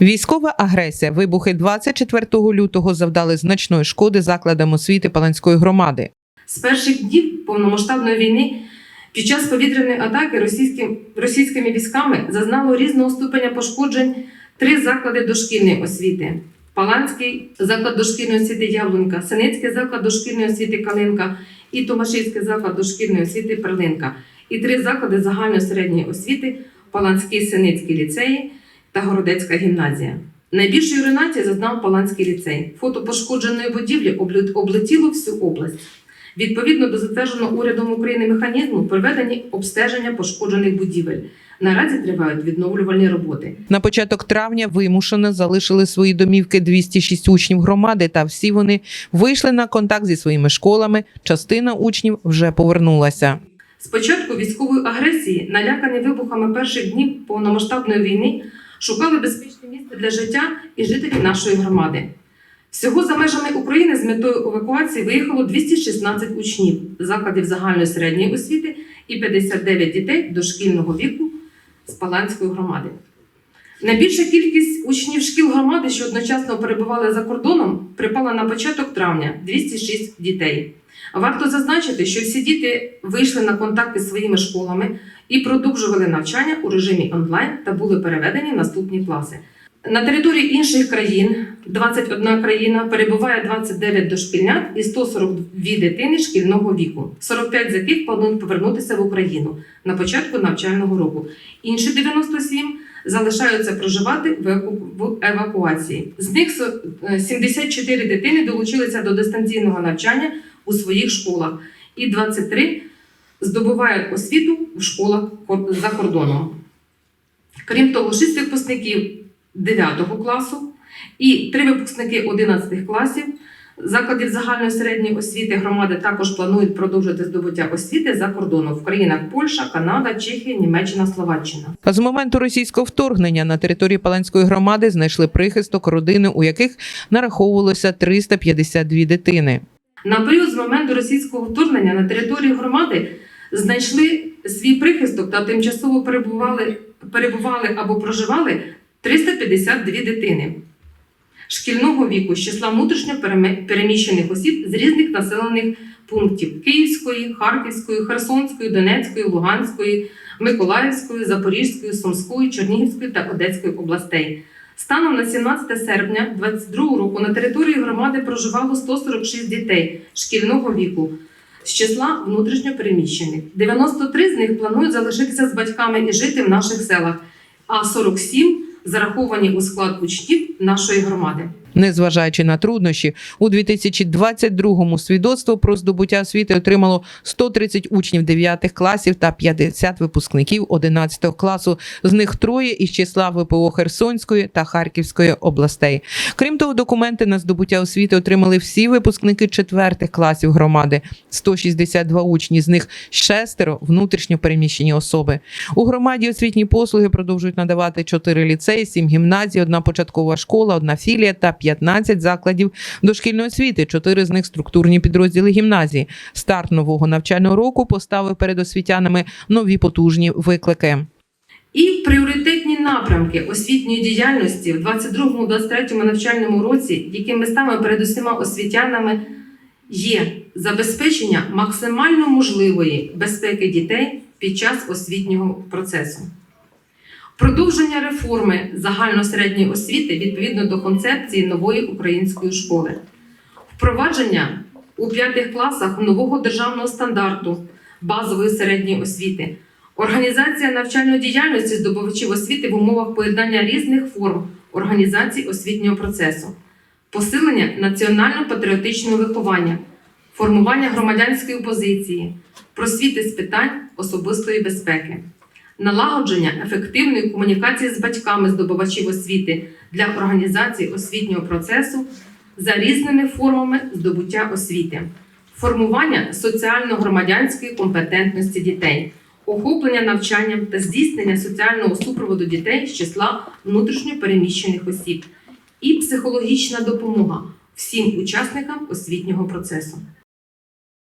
Військова агресія, вибухи 24 лютого завдали значної шкоди закладам освіти Паланської громади. З перших днів повномасштабної війни під час повітряної атаки російським, російськими військами зазнало різного ступеня пошкоджень три заклади дошкільної освіти: Паланський заклад дошкільної освіти Яблунька, Синицький заклад дошкільної освіти Калинка і Томашівський заклад дошкільної освіти Перлинка, і три заклади загальної середньої освіти Паланський Синицький ліцеї та Городецька гімназія. Найбільшої руйнації зазнав Паланський ліцей. Фото пошкодженої будівлі облетіло всю область. Відповідно до затвердженого урядом України механізму проведені обстеження пошкоджених будівель. Наразі тривають відновлювальні роботи. На початок травня вимушено залишили свої домівки 206 учнів громади, та всі вони вийшли на контакт зі своїми школами. Частина учнів вже повернулася. З початку військової агресії, налякані вибухами перших днів повномасштабної війни, шукали безпечне місце для життя і жителі нашої громади. Всього за межами України з метою евакуації виїхало 216 учнів закладів загальної середньої освіти і 59 дітей дошкільного віку з Паланської громади. Найбільша кількість учнів шкіл громади, що одночасно перебували за кордоном, припала на початок травня 206 дітей. Варто зазначити, що всі діти вийшли на контакти з своїми школами і продовжували навчання у режимі онлайн та були переведені в наступні класи. На території інших країн 21 країна перебуває 29 дошкільнят і 142 дитини шкільного віку, 45 з яких планують повернутися в Україну на початку навчального року. Інші 97 залишаються проживати в евакуації. З них со- е, 74 дитини долучилися до дистанційного навчання у своїх школах, і 23 здобувають освіту в школах за кордоном. Крім того, 6 випускників 9 класу і 3 випускники 11 класів закладів загальної середньої освіти громади також планують продовжити здобуття освіти за кордоном в країнах Польща, Канада, Чехія, Німеччина, Словаччина. З моменту російського вторгнення на території Паланської громади знайшли прихисток родини, у яких нараховувалося 352 дитини. На період з моменту російського вторгнення на території громади знайшли свій прихисток та тимчасово перебували, перебували або проживали 352 дитини шкільного віку з числа внутрішньо переміщених осіб з різних населених пунктів Київської, Харківської, Херсонської, Донецької, Луганської, Миколаївської, Запорізької, Сумської, Чернігівської та Одеської областей. Станом на 17 серпня 2022 року на території громади проживало 146 дітей шкільного віку з числа внутрішньо переміщених. 93 з них планують залишитися з батьками і жити в наших селах, а 47 зараховані у склад учнів нашої громади. Незважаючи на труднощі, у 2022-му свідоцтво про здобуття освіти отримало 130 учнів 9 класів та 50 випускників 11 класу. З них троє із числа ВПО Херсонської та Харківської областей. Крім того, документи на здобуття освіти отримали всі випускники 4 класів громади. 162 учні, з них шестеро внутрішньо переміщені особи. У громаді освітні послуги продовжують надавати 4 ліцеї, 7 гімназій, одна початкова школа, одна філія та 15 закладів дошкільної освіти. Чотири з них структурні підрозділи гімназії. Старт нового навчального року поставив перед освітянами нові потужні виклики. І пріоритетні напрямки освітньої діяльності в 22-23 навчальному році, які ми ставимо перед усіма освітянами, є забезпечення максимально можливої безпеки дітей під час освітнього процесу. Продовження реформи загальносередньої освіти відповідно до концепції нової української школи, впровадження у п'ятих класах нового державного стандарту базової середньої освіти, організація навчальної діяльності здобувачів освіти в умовах поєднання різних форм організації освітнього процесу, посилення національно-патріотичного виховання, формування громадянської позиції, просвіти з питань особистої безпеки налагодження ефективної комунікації з батьками здобувачів освіти для організації освітнього процесу за різними формами здобуття освіти, формування соціально-громадянської компетентності дітей, охоплення навчанням та здійснення соціального супроводу дітей з числа внутрішньо переміщених осіб. І психологічна допомога всім учасникам освітнього процесу.